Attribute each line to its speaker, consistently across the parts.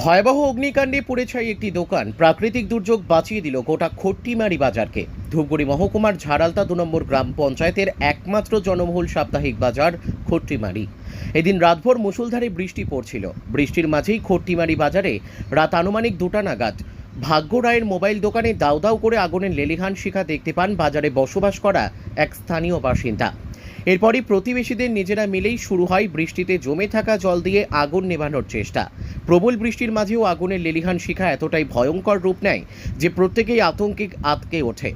Speaker 1: ভয়াবহ অগ্নিকাণ্ডে পুড়ে ছাই একটি দোকান। প্রাকৃতিক দুর্যোগ বাঁচিয়ে দিল গোটা খট্টিমারি বাজারকে। ধূপগুড়ি মহকুমার ঝাড়ালতা দু নম্বর গ্রাম পঞ্চায়েতের একমাত্র জনবহুল সাপ্তাহিক বাজার, খট্টিমারি। এদিন রাতভর মুষলধারে বৃষ্টি পড়ছিল। বৃষ্টির মাঝেই খট্টিমারি বাজারে রাত আনুমানিক দুটা নাগাদ ভাগ্য রায়ের মোবাইল দোকানে দাউ দাউ করে আগুনের লেলিহান শিখা দেখতে পান বাজারে বসবাস করা এক স্থানীয় বাসিন্দা। এরপরই প্রতিবেশীদের নিজেরা মিলেই শুরু হয় বৃষ্টিতে জমে থাকা জল দিয়ে আগুন নেভানোর চেষ্টা। প্রবল বৃষ্টির মাঝেও আগুনের লেলিহান শিখা এতটাই ভয়ঙ্কর রূপ নেয় যে প্রত্যেকেই আতঙ্কে আতকে ওঠে।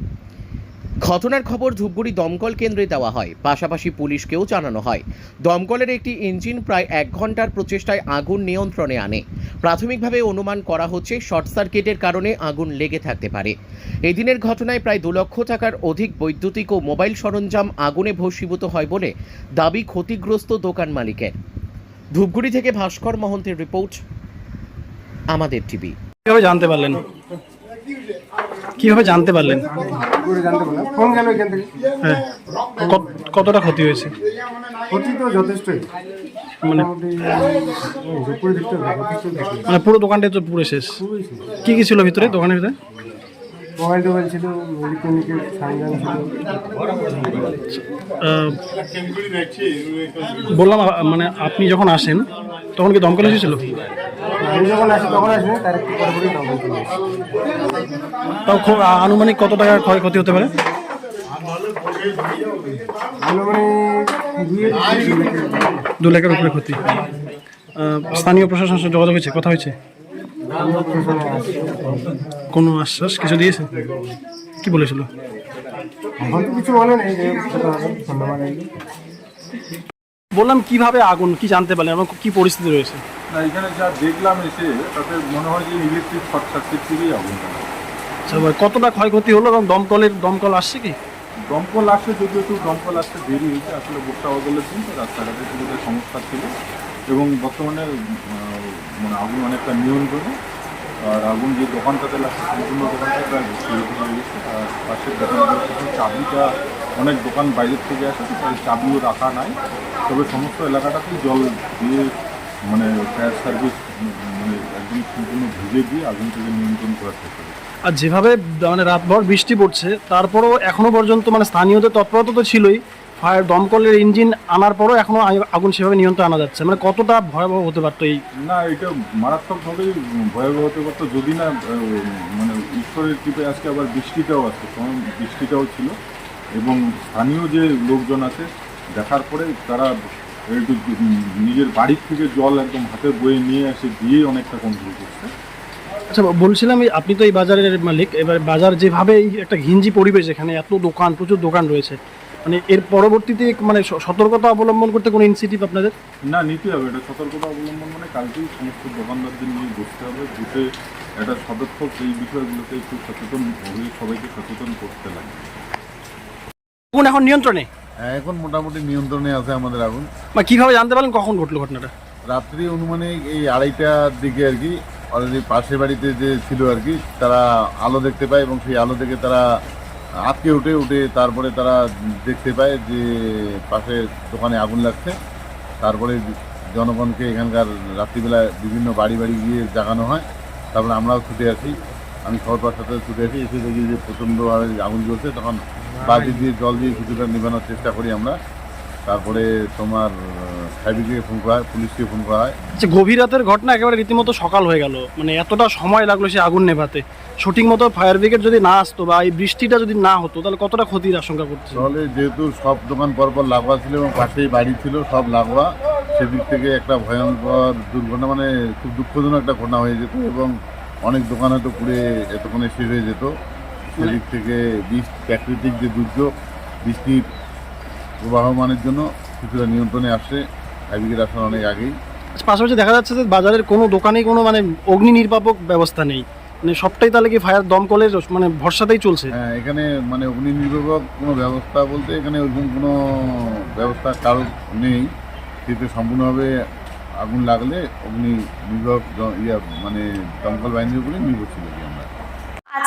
Speaker 1: ঘটনার খবর ধূপগুড়ি দমকল কেন্দ্রে দেওয়া হয়। পাশাপাশি পুলিশকেও জানানো হয়। দমকলের একটি ইঞ্জিন প্রায় এক ঘণ্টার প্রচেষ্টায় আগুন নিয়ন্ত্রণে আনে। প্রাথমিকভাবে অনুমান করা হচ্ছে শর্ট সার্কিটের কারণে আগুন লেগে থাকতে পারে। এদিনের ঘটনায় প্রায় দু লক্ষ টাকার অধিক বৈদ্যুতিক ও মোবাইল সরঞ্জাম আগুনে ভস্মীভূত হয় বলে দাবি ক্ষতিগ্রস্ত দোকান মালিকের। ধূপগুড়ি থেকে ভাস্কর মহন্তের রিপোর্ট আমাদের টিভি।
Speaker 2: কীভাবে জানতে পারলেন? কীভাবে জানতে পারলেন?
Speaker 3: করে জানতে পারলাম ফোন গেল এখান থেকে।
Speaker 2: হ্যাঁ। কতটা ক্ষতি হয়েছে?
Speaker 3: ক্ষতি তো যথেষ্টই।
Speaker 2: মানে মানে পুরো দোকানটাই তো পুরো শেষ। কি কি ছিল ভিতরে দোকানের ভিতরে?
Speaker 3: মোবাইল টোবাইল ছিল ইলেকট্রনিকের সরঞ্জাম ছিল।
Speaker 2: বললাম মানে আপনি যখন আসেন তখন কি দমকল এসেছিল?
Speaker 3: আমি যখন আসি তখন আসি তার একটু পরে দমকল
Speaker 2: তাও খুব আনুমানিক কত টাকার ক্ষয়ক্ষতি হতে পারে?
Speaker 3: আনুমানিক
Speaker 2: দু লাখের উপরে ক্ষতি। স্থানীয় প্রশাসনের সাথে যোগাযোগ হয়েছে? কথা হয়েছে। কোনো আশ্বাস? কিছু দিয়েছে? কি বলেছিল? বললাম কীভাবে আগুন কি জানতে পারলেন এবং কি পরিস্থিতি রয়েছে?
Speaker 4: না এখানে যা দেখলাম এসে তাতে মনে হয় যে ইলেকট্রিক শর্ট সার্কিট থেকেই আগুনটা লাগে।
Speaker 2: আচ্ছা কতটা ক্ষয়ক্ষতি হলো এবং দমকলের দমকল আসছে কি?
Speaker 4: দমকল আসে, যদিও একটু দমকল আসতে দেরি হয়েছে, আসলে ভোক্তা বদলের দিন, রাস্তাঘাটে সুবিধার সমস্যা ছিল। এবং বর্তমানে মানে আগুন অনেকটা নিয়ন্ত্রণে। আর আগুন যে দোকানটাতে লাগছে, সম্পূর্ণ দোকানটা আর পাশের দোকানগুলোতে চাবিটা, অনেক দোকান বাইরের থেকে আসে, তাই চাবিও রাখা নাই। তবে সমস্ত এলাকাটাতেই জল দিয়ে মানে ফায়ার সার্ভিস মানে একদম সম্পূর্ণ ভিজে দিয়ে আগুন থেকে নিয়ন্ত্রণ করার চেষ্টা করছে।
Speaker 2: আর যেভাবে মানে রাতভর বৃষ্টি পড়ছে, তারপরও এখনও পর্যন্ত মানে স্থানীয়দের তৎপরতা তো ছিলই। ফায়ার দমকলের ইঞ্জিন আনার পরও এখনও আ- আগুন সেভাবে নিয়ন্ত্রণ আনা যাচ্ছে। মানে কতটা ভয়াবহ হতে পারতো এই
Speaker 4: না, এটা মারাত্মকভাবেই ভয়াবহ হতে পারতো, যদি না মানে ঈশ্বরের কৃপে আজকে আবার বৃষ্টিটাও আছে তখন বৃষ্টিটাও ছিল। এবং স্থানীয় যে লোকজন আছে, দেখার পরে তারা একটু নিজের বাড়ির থেকে জল একদম হাতে বয়ে নিয়ে এসে দিয়ে অনেকটা কন্ট্রোল করছে।
Speaker 2: আচ্ছা বলছিলাম আপনি তো এই বাজারের মালিক। এবার বাজার যেভাবে এই একটা ঘিঞ্জি পরিবেশ এখানে এত দোকান প্রচুর দোকান রয়েছে। মানে এর পরবর্তীতে মানে সতর্কতা অবলম্বন করতে কোনো ইনিশিয়েটিভ আপনাদের?
Speaker 4: না নিতে হবে। এটা সতর্কতা অবলম্বন মানে কালকেই সমস্ত দোকানদারদের নিয়ে বসতে হবে বসে একটা সদর্থক এই বিষয়গুলোতে একটু সচেতন হয়ে সবাইকে সচেতন করতে লাগে।
Speaker 2: কোন এখন নিয়ন্ত্রণে?
Speaker 5: হ্যাঁ এখন মোটামুটি নিয়ন্ত্রণে আছে আমাদের আগুন
Speaker 2: কীভাবে জানতে পারলেন কখন ঘটলো ঘটনাটা?
Speaker 5: রাত্রি অনুমানিক এই আড়াইটার দিকে আর কি অলরেডি পাশের বাড়িতে যে ছিল আর কি, তারা আলো দেখতে পায় এবং সেই আলো থেকে তারা আটকে উঠে উঠে তারপরে তারা দেখতে পায় যে পাশে দোকানে আগুন লাগছে। তারপরে জনগণকে এখানকার রাত্রিবেলা বিভিন্ন বাড়ি বাড়ি গিয়ে জাগানো হয়। তারপরে আমরাও ছুটে আসি। আমি পাওয়ার সাথে ছুটে আসি, এসে দেখি যে প্রচণ্ডভাবে আগুন জ্বলছে। তখন বালতি দিয়ে জল দিয়ে কিছুটা নেবানোর চেষ্টা করি আমরা। তারপরে তোমার ফোন করা হয় পুলিশকে ফোন করা হয়
Speaker 2: আচ্ছা গভীর রাতের ঘটনা একেবারে রীতিমতো সকাল হয়ে গেল। মানে এতটা সময় লাগল সে আগুন নেভাতে। সঠিক মতো ফায়ার ব্রিগেড যদি না আসতো বা এই বৃষ্টিটা যদি না হতো তাহলে কতটা ক্ষতির আশঙ্কা করছে?
Speaker 5: তাহলে যেহেতু সব দোকান পরপর লাগোয়া ছিল এবং পাশেই বাড়ি ছিল সব লাগোয়া। সেদিক থেকে একটা ভয়ঙ্কর দুর্ঘটনা মানে খুব দুঃখজনক একটা ঘটনা হয়ে যেত এবং অনেক দোকান হয়তো পুড়ে এতক্ষণে শেষ হয়ে যেত। সেদিক থেকে বৃষ্টি প্রাকৃতিক যে দুর্যোগ বৃষ্টির প্রবাহমানের জন্য কিছুটা নিয়ন্ত্রণে আসছে অনেক আগেই।
Speaker 2: আচ্ছা, পাশাপাশি দেখা যাচ্ছে যে বাজারের কোনো দোকানেই কোনো মানে অগ্নি নির্বাপক ব্যবস্থা নেই। মানে সবটাই তাহলে কি ফায়ার দমকলের মানে ভরসাতেই চলছে?
Speaker 5: হ্যাঁ এখানে মানে অগ্নি নির্বাপক কোনো ব্যবস্থা বলতে এখানে ওরকম কোনো ব্যবস্থা কারও নেই। কিন্তু সম্পূর্ণভাবে আগুন লাগলে অগ্নি নির্বাপক জ- ইয়া মানে দমকল বাহিনীর উপরে নির্ভরশীল